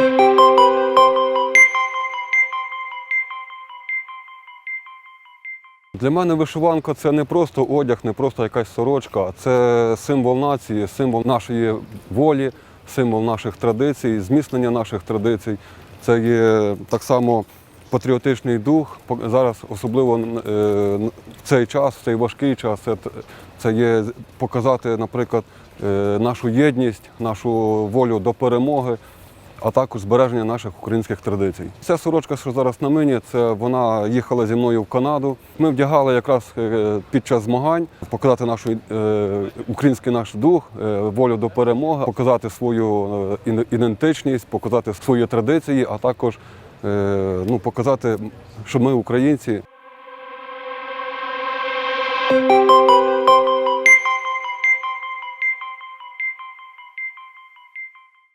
Для мене вишиванка це не просто одяг, не просто якась сорочка, це символ нації, символ нашої волі, символ наших традицій, зміцнення наших традицій. Це є так само патріотичний дух. Зараз, особливо е, в цей час, в цей важкий час, це, це є показати, наприклад, е, нашу єдність, нашу волю до перемоги а також збереження наших українських традицій. Ця сорочка, що зараз на мені, це вона їхала зі мною в Канаду. Ми вдягали якраз е, під час змагань, показати наш український наш дух, е, волю до перемоги, показати свою е, ідентичність, показати свої традиції, а також е, ну, показати, що ми українці.